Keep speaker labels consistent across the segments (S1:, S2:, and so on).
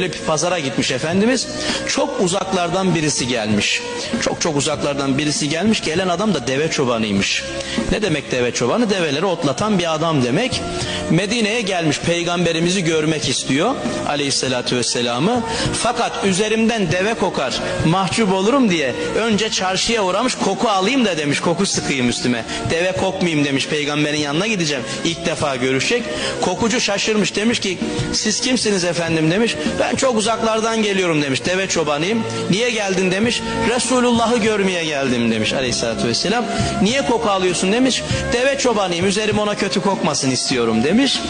S1: Bir pazara gitmiş Efendimiz. Çok uzaklardan birisi gelmiş. Çok çok uzaklardan birisi gelmiş. Gelen adam da deve çobanıymış. Ne demek deve çobanı? Develeri otlatan bir adam demek. Medine'ye gelmiş peygamberimizi görmek istiyor. Aleyhissalatü vesselam'ı. Fakat üzerimden deve kokar. Mahcup olurum diye önce çarşıya uğramış koku alayım da demiş. Koku sıkayım üstüme. Deve kokmayayım demiş. Peygamberin yanına gideceğim. İlk defa görüşecek. Kokucu şaşırmış. Demiş ki siz kimsiniz efendim demiş. Ben çok uzaklardan geliyorum demiş. Deve çobanıyım. Niye geldin demiş. Resulullah'ı görmeye geldim demiş aleyhissalatü vesselam. Niye koku alıyorsun demiş. Deve çobanıyım. Üzerim ona kötü kokmasın istiyorum demiş.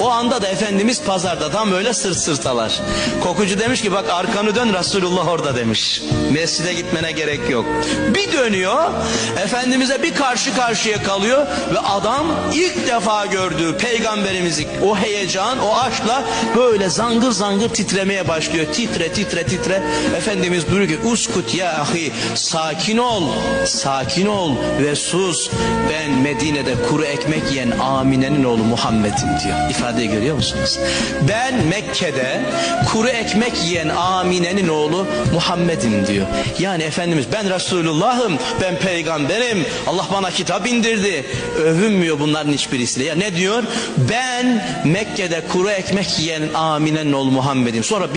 S1: O anda da Efendimiz pazarda tam böyle sırt sırtalar. Kokucu demiş ki bak arkanı dön Resulullah orada demiş. Mescide gitmene gerek yok. Bir dönüyor. Efendimiz'e bir karşı karşıya kalıyor ve adam ilk defa gördüğü peygamberimizi o heyecan, o aşkla böyle zangır zangır titremeye başlıyor. Titre titre titre. Efendimiz buyuruyor ki uskut ya ahi sakin ol, sakin ol ve sus. Ben Medine'de kuru ekmek yiyen Amine'nin oğlu Muhammed'im diyor. İfadeyi görüyor musunuz? Ben Mekke'de kuru ekmek yiyen Amine'nin oğlu Muhammed'im diyor. Yani Efendimiz ben Resulullah'ım, ben peygamberim, Allah bana kitap indirdi. Övünmüyor bunların hiçbirisiyle. Ya ne diyor? Ben Mekke'de kuru ekmek yiyen Amine'nin oğlu Muhammed'im. Sonra